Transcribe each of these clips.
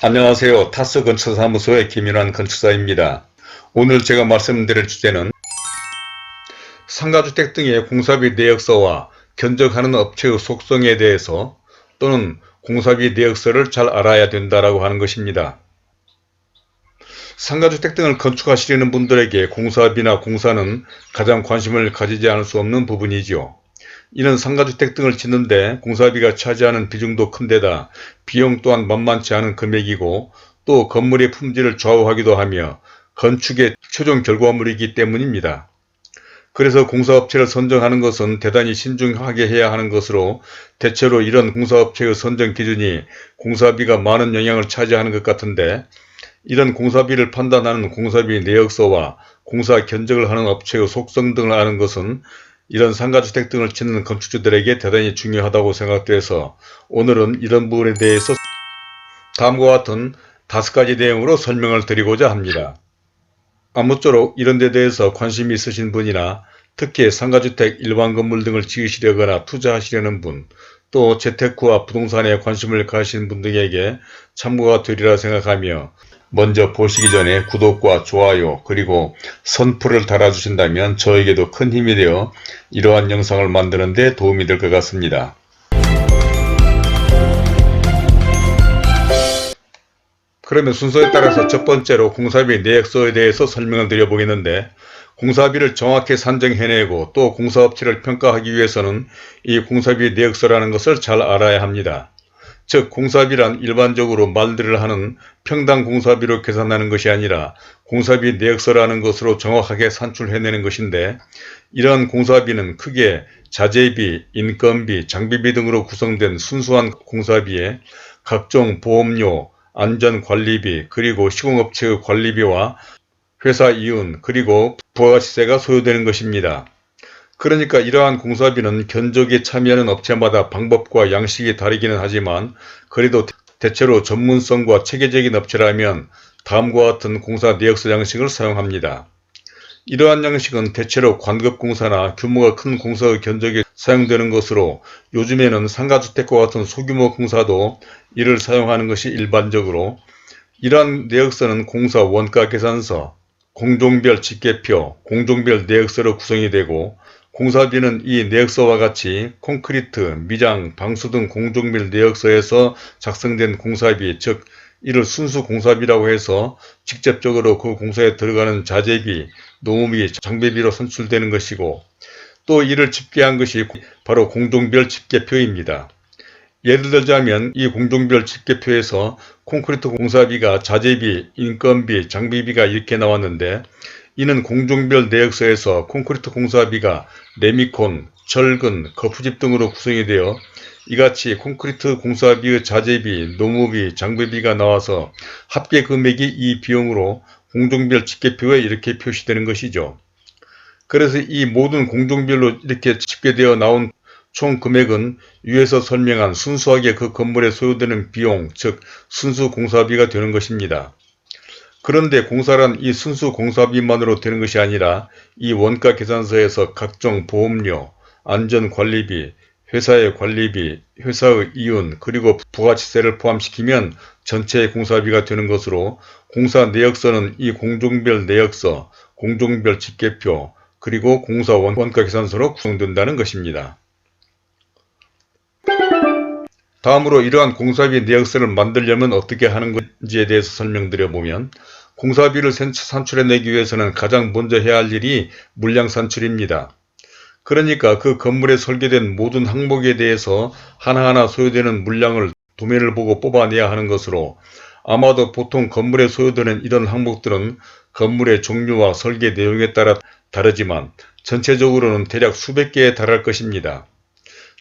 안녕하세요. 타스 건축사무소의 김윤환 건축사입니다. 오늘 제가 말씀드릴 주제는 상가주택 등의 공사비 내역서와 견적하는 업체의 속성에 대해서 또는 공사비 내역서를 잘 알아야 된다라고 하는 것입니다. 상가주택 등을 건축하시려는 분들에게 공사비나 공사는 가장 관심을 가지지 않을 수 없는 부분이지요. 이는 상가주택 등을 짓는데 공사비가 차지하는 비중도 큰데다 비용 또한 만만치 않은 금액이고 또 건물의 품질을 좌우하기도 하며 건축의 최종 결과물이기 때문입니다. 그래서 공사업체를 선정하는 것은 대단히 신중하게 해야 하는 것으로 대체로 이런 공사업체의 선정 기준이 공사비가 많은 영향을 차지하는 것 같은데 이런 공사비를 판단하는 공사비 내역서와 공사 견적을 하는 업체의 속성 등을 아는 것은 이런 상가주택 등을 짓는 건축주들에게 대단히 중요하다고 생각돼서 오늘은 이런 부분에 대해서 다음과 같은 다섯 가지 내용으로 설명을 드리고자 합니다. 아무쪼록 이런 데 대해서 관심이 있으신 분이나 특히 상가주택 일반 건물 등을 지으시려거나 투자하시려는 분, 또 재테크와 부동산에 관심을 가지신 분들에게 참고가 되리라 생각하며 먼저 보시기 전에 구독과 좋아요 그리고 선풀을 달아주신다면 저에게도 큰 힘이 되어 이러한 영상을 만드는 데 도움이 될 것 같습니다. 그러면 순서에 따라서 첫 번째로 공사비 내역서에 대해서 설명을 드려보겠는데 공사비를 정확히 산정해내고 또 공사업체를 평가하기 위해서는 이 공사비 내역서라는 것을 잘 알아야 합니다. 즉 공사비란 일반적으로 말들을 하는 평당 공사비로 계산하는 것이 아니라 공사비 내역서라는 것으로 정확하게 산출해내는 것인데 이러한 공사비는 크게 자재비, 인건비, 장비비 등으로 구성된 순수한 공사비에 각종 보험료, 안전관리비, 그리고 시공업체의 관리비와 회사 이윤, 그리고 부가가치세가 소요되는 것입니다. 그러니까 이러한 공사비는 견적에 참여하는 업체마다 방법과 양식이 다르기는 하지만 그래도 대체로 전문성과 체계적인 업체라면 다음과 같은 공사 내역서 양식을 사용합니다. 이러한 양식은 대체로 관급공사나 규모가 큰 공사의 견적에 사용되는 것으로 요즘에는 상가주택과 같은 소규모 공사도 이를 사용하는 것이 일반적으로 이러한 내역서는 공사 원가 계산서, 공종별 집계표, 공종별 내역서로 구성이 되고 공사비는 이 내역서와 같이 콘크리트, 미장, 방수 등 공종별 내역서에서 작성된 공사비, 즉 이를 순수 공사비라고 해서 직접적으로 그 공사에 들어가는 자재비, 노무비, 장비비로 선출되는 것이고 또 이를 집계한 것이 바로 공종별 집계표입니다. 예를 들자면 이 공종별 집계표에서 콘크리트 공사비가 자재비, 인건비, 장비비가 이렇게 나왔는데 이는 공종별 내역서에서 콘크리트 공사비가 레미콘, 철근, 거푸집 등으로 구성이 되어 이같이 콘크리트 공사비의 자재비, 노무비, 장비비가 나와서 합계 금액이 이 비용으로 공종별 집계표에 이렇게 표시되는 것이죠. 그래서 이 모든 공종별로 이렇게 집계되어 나온 총 금액은 위에서 설명한 순수하게 그 건물에 소요되는 비용, 즉 순수 공사비가 되는 것입니다. 그런데 공사란 이 순수 공사비만으로 되는 것이 아니라 이 원가 계산서에서 각종 보험료, 안전관리비, 회사의 관리비, 회사의 이윤, 그리고 부가치세를 포함시키면 전체의 공사비가 되는 것으로 공사 내역서는 이 공종별 내역서, 공종별 집계표, 그리고 공사 원가 계산서로 구성된다는 것입니다. 다음으로 이러한 공사비 내역서를 만들려면 어떻게 하는 건지에 대해서 설명드려 보면 공사비를 산출해내기 위해서는 가장 먼저 해야 할 일이 물량 산출입니다. 그러니까 그 건물에 설계된 모든 항목에 대해서 하나하나 소요되는 물량을 도면을 보고 뽑아내야 하는 것으로 아마도 보통 건물에 소요되는 이런 항목들은 건물의 종류와 설계 내용에 따라 다르지만 전체적으로는 대략 수백 개에 달할 것입니다.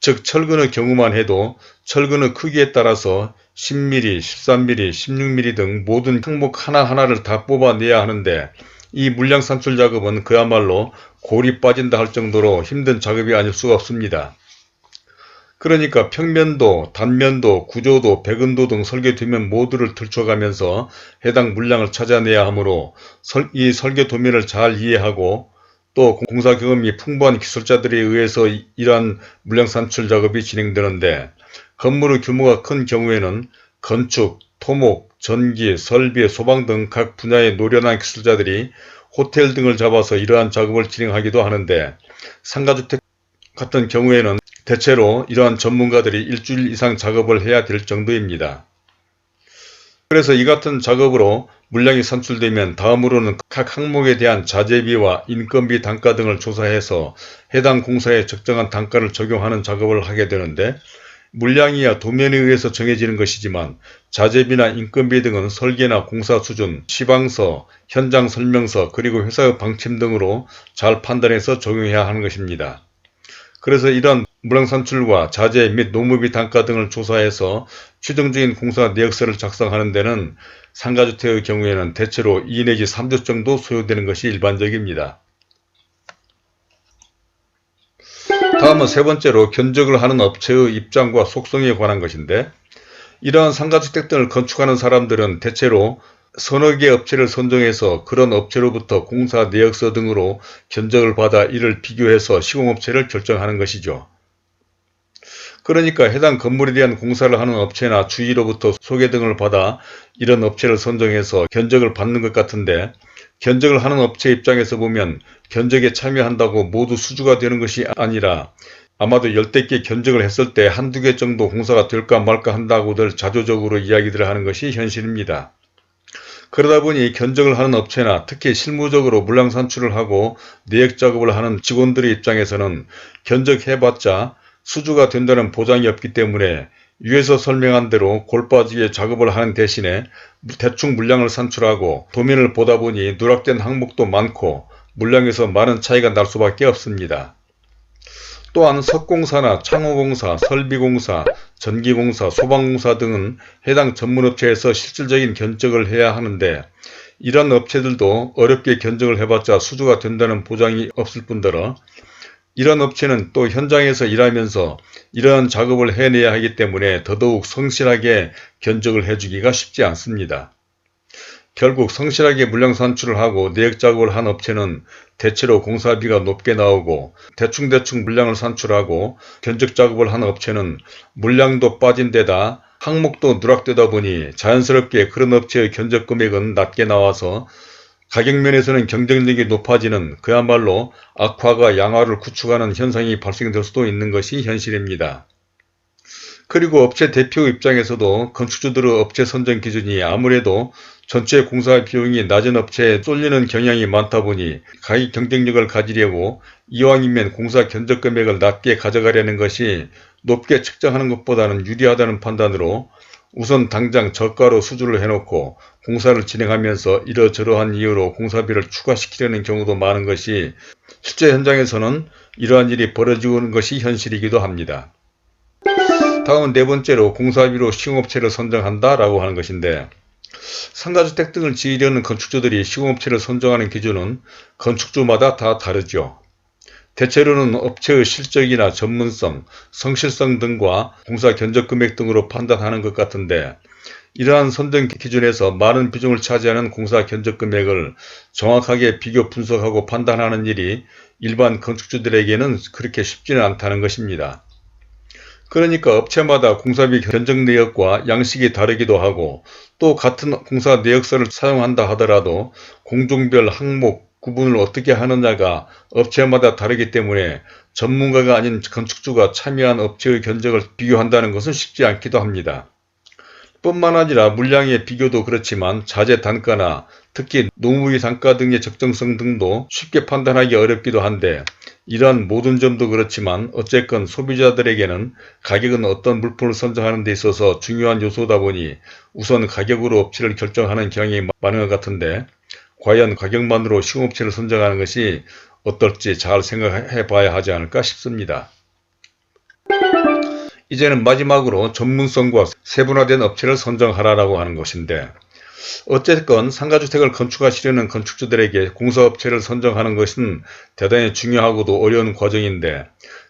즉 철근의 경우만 해도 철근의 크기에 따라서 10mm, 13mm, 16mm 등 모든 항목 하나하나를 다 뽑아내야 하는데 이 물량 산출 작업은 그야말로 골이 빠진다 할 정도로 힘든 작업이 아닐 수가 없습니다. 그러니까 평면도, 단면도, 구조도, 백은도 등 설계 도면 모두를 들춰가면서 해당 물량을 찾아내야 하므로 이 설계 도면을 잘 이해하고 또 공사 경험이 풍부한 기술자들에 의해서 이러한 물량 산출 작업이 진행되는데 건물의 규모가 큰 경우에는 건축, 토목, 전기, 설비, 소방 등 각 분야의 노련한 기술자들이 호텔 등을 잡아서 이러한 작업을 진행하기도 하는데 상가주택 같은 경우에는 대체로 이러한 전문가들이 일주일 이상 작업을 해야 될 정도입니다. 그래서 이 같은 작업으로 물량이 산출되면 다음으로는 각 항목에 대한 자재비와 인건비 단가 등을 조사해서 해당 공사에 적정한 단가를 적용하는 작업을 하게 되는데 물량이야 도면에 의해서 정해지는 것이지만 자재비나 인건비 등은 설계나 공사 수준, 시방서, 현장 설명서 그리고 회사의 방침 등으로 잘 판단해서 적용해야 하는 것입니다. 그래서 이러한 물량 산출과 자재 및 노무비 단가 등을 조사해서 최종적인 공사 내역서를 작성하는 데는 상가주택의 경우에는 대체로 2 내지 3주 정도 소요되는 것이 일반적입니다. 다음은 세 번째로 견적을 하는 업체의 입장과 속성에 관한 것인데 이러한 상가주택 등을 건축하는 사람들은 대체로 서너 개 업체를 선정해서 그런 업체로부터 공사 내역서 등으로 견적을 받아 이를 비교해서 시공업체를 결정하는 것이죠. 그러니까 해당 건물에 대한 공사를 하는 업체나 주위로부터 소개 등을 받아 이런 업체를 선정해서 견적을 받는 것 같은데 견적을 하는 업체 입장에서 보면 견적에 참여한다고 모두 수주가 되는 것이 아니라 아마도 열댓 개 견적을 했을 때 한두 개 정도 공사가 될까 말까 한다고들 자조적으로 이야기들을 하는 것이 현실입니다. 그러다 보니 견적을 하는 업체나 특히 실무적으로 물량 산출을 하고 내역 작업을 하는 직원들의 입장에서는 견적해봤자 수주가 된다는 보장이 없기 때문에 위에서 설명한 대로 골빠지게 작업을 하는 대신에 대충 물량을 산출하고 도면을 보다 보니 누락된 항목도 많고 물량에서 많은 차이가 날 수밖에 없습니다. 또한 석공사나 창호공사, 설비공사, 전기공사, 소방공사 등은 해당 전문업체에서 실질적인 견적을 해야 하는데 이런 업체들도 어렵게 견적을 해봤자 수주가 된다는 보장이 없을 뿐더러 이런 업체는 또 현장에서 일하면서 이러한 작업을 해내야 하기 때문에 더더욱 성실하게 견적을 해주기가 쉽지 않습니다. 결국 성실하게 물량 산출을 하고 내역 작업을 한 업체는 대체로 공사비가 높게 나오고 대충대충 물량을 산출하고 견적 작업을 한 업체는 물량도 빠진 데다 항목도 누락되다 보니 자연스럽게 그런 업체의 견적 금액은 낮게 나와서 가격면에서는 경쟁력이 높아지는 그야말로 악화가 양화를 구축하는 현상이 발생될 수도 있는 것이 현실입니다. 그리고 업체 대표 입장에서도 건축주들의 업체 선정 기준이 아무래도 전체 공사 비용이 낮은 업체에 쏠리는 경향이 많다 보니 가격 경쟁력을 가지려고 이왕이면 공사 견적 금액을 낮게 가져가려는 것이 높게 측정하는 것보다는 유리하다는 판단으로 우선 당장 저가로 수주를 해놓고 공사를 진행하면서 이러저러한 이유로 공사비를 추가시키려는 경우도 많은 것이 실제 현장에서는 이러한 일이 벌어지고 있는 것이 현실이기도 합니다. 다음은 네 번째로 공사비로 시공업체를 선정한다 라고 하는 것인데 상가주택 등을 지으려는 건축주들이 시공업체를 선정하는 기준은 건축주마다 다 다르죠. 대체로는 업체의 실적이나 전문성, 성실성 등과 공사 견적 금액 등으로 판단하는 것 같은데 이러한 선정 기준에서 많은 비중을 차지하는 공사 견적 금액을 정확하게 비교 분석하고 판단하는 일이 일반 건축주들에게는 그렇게 쉽지는 않다는 것입니다. 그러니까 업체마다 공사비 견적 내역과 양식이 다르기도 하고 또 같은 공사 내역서를 사용한다 하더라도 공종별 항목, 구분을 어떻게 하느냐가 업체마다 다르기 때문에 전문가가 아닌 건축주가 참여한 업체의 견적을 비교한다는 것은 쉽지 않기도 합니다. 뿐만 아니라 물량의 비교도 그렇지만 자재 단가나 특히 노무비 단가 등의 적정성 등도 쉽게 판단하기 어렵기도 한데 이러한 모든 점도 그렇지만 어쨌건 소비자들에게는 가격은 어떤 물품을 선정하는 데 있어서 중요한 요소다 보니 우선 가격으로 업체를 결정하는 경향이 많은 것 같은데 과연 가격만으로 시공업체를 선정하는 것이 어떨지 잘 생각해 봐야 하지 않을까 싶습니다. 이제는 마지막으로 전문성과 세분화된 업체를 선정하라라고 하는 것인데 어쨌건 상가주택을 건축하시려는 건축주들에게 공사업체를 선정하는 것은 대단히 중요하고도 어려운 과정인데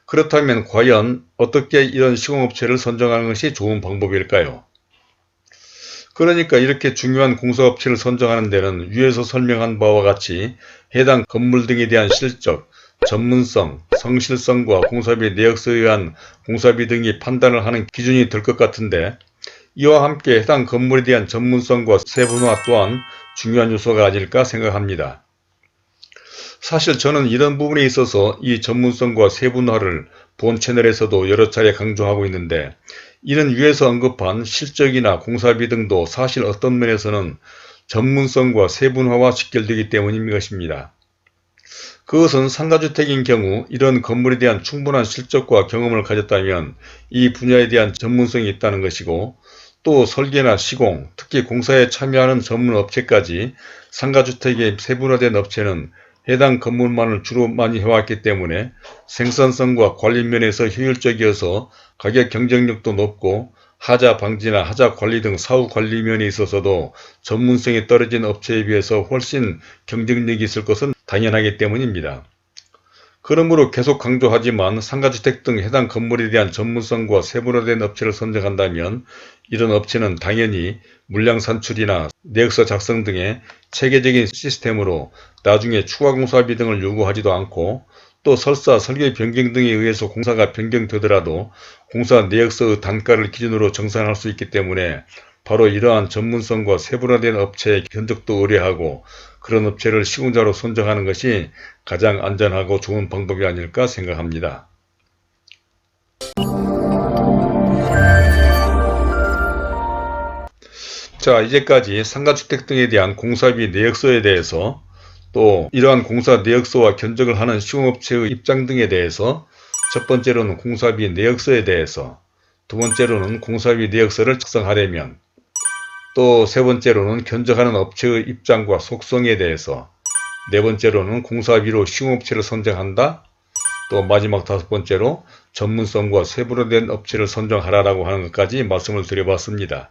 그렇다면 과연 어떻게 이런 시공업체를 선정하는 것이 좋은 방법일까요? 그러니까 이렇게 중요한 공사업체를 선정하는 데는 위에서 설명한 바와 같이 해당 건물 등에 대한 실적, 전문성, 성실성과 공사비 내역서에 의한 공사비 등이 판단을 하는 기준이 될 것 같은데 이와 함께 해당 건물에 대한 전문성과 세분화 또한 중요한 요소가 아닐까 생각합니다. 사실 저는 이런 부분에 있어서 이 전문성과 세분화를 본 채널에서도 여러 차례 강조하고 있는데 이는 위에서 언급한 실적이나 공사비 등도 사실 어떤 면에서는 전문성과 세분화와 직결되기 때문인 것입니다. 그것은 상가주택인 경우 이런 건물에 대한 충분한 실적과 경험을 가졌다면 이 분야에 대한 전문성이 있다는 것이고 또 설계나 시공, 특히 공사에 참여하는 전문 업체까지 상가주택에 세분화된 업체는 해당 건물만을 주로 많이 해왔기 때문에 생산성과 관리 면에서 효율적이어서 가격 경쟁력도 높고 하자 방지나 하자 관리 등 사후 관리 면에 있어서도 전문성이 떨어진 업체에 비해서 훨씬 경쟁력이 있을 것은 당연하기 때문입니다. 그러므로 계속 강조하지만 상가주택 등 해당 건물에 대한 전문성과 세분화된 업체를 선정한다면 이런 업체는 당연히 물량 산출이나 내역서 작성 등의 체계적인 시스템으로 나중에 추가 공사비 등을 요구하지도 않고 또 설사 설계 변경 등에 의해서 공사가 변경되더라도 공사 내역서의 단가를 기준으로 정산할 수 있기 때문에 바로 이러한 전문성과 세분화된 업체의 견적도 의뢰하고 그런 업체를 시공자로 선정하는 것이 가장 안전하고 좋은 방법이 아닐까 생각합니다. 자 이제까지 상가주택 등에 대한 공사비 내역서에 대해서 또 이러한 공사 내역서와 견적을 하는 시공업체의 입장 등에 대해서 첫 번째로는 공사비 내역서에 대해서 두 번째로는 공사비 내역서를 작성하려면 또 세 번째로는 견적하는 업체의 입장과 속성에 대해서 네 번째로는 공사비로 시공업체를 선정한다 또 마지막 다섯 번째로 전문성과 세분화된 업체를 선정하라라고 하는 것까지 말씀을 드려봤습니다.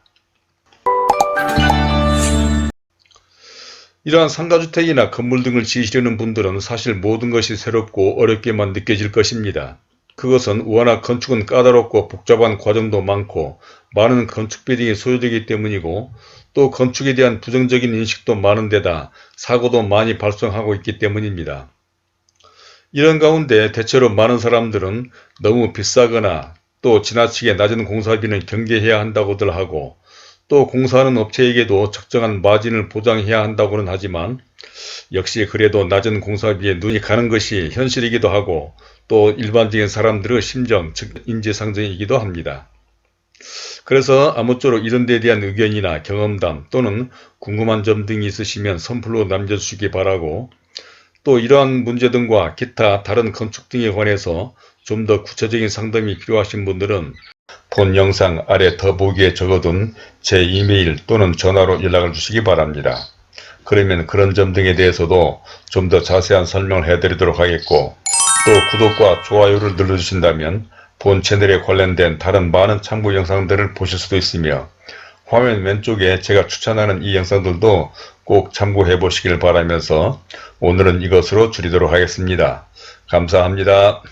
이러한 상가주택이나 건물 등을 지으시려는 분들은 사실 모든 것이 새롭고 어렵게만 느껴질 것입니다. 그것은 워낙 건축은 까다롭고 복잡한 과정도 많고 많은 건축 비용이 소요되기 때문이고 또 건축에 대한 부정적인 인식도 많은 데다 사고도 많이 발생하고 있기 때문입니다. 이런 가운데 대체로 많은 사람들은 너무 비싸거나 또 지나치게 낮은 공사비는 경계해야 한다고들 하고 또 공사하는 업체에게도 적정한 마진을 보장해야 한다고는 하지만 역시 그래도 낮은 공사비에 눈이 가는 것이 현실이기도 하고 또 일반적인 사람들의 심정, 즉 인지상정이기도 합니다. 그래서 아무쪼록 이런 데에 대한 의견이나 경험담 또는 궁금한 점 등이 있으시면 선플로 남겨주시기 바라고 또 이러한 문제 등과 기타 다른 건축 등에 관해서 좀 더 구체적인 상담이 필요하신 분들은 본 영상 아래 더보기에 적어둔 제 이메일 또는 전화로 연락을 주시기 바랍니다. 그러면 그런 점 등에 대해서도 좀 더 자세한 설명을 해드리도록 하겠고 또 구독과 좋아요를 눌러주신다면 본 채널에 관련된 다른 많은 참고 영상들을 보실 수도 있으며 화면 왼쪽에 제가 추천하는 이 영상들도 꼭 참고해 보시길 바라면서 오늘은 이것으로 줄이도록 하겠습니다. 감사합니다.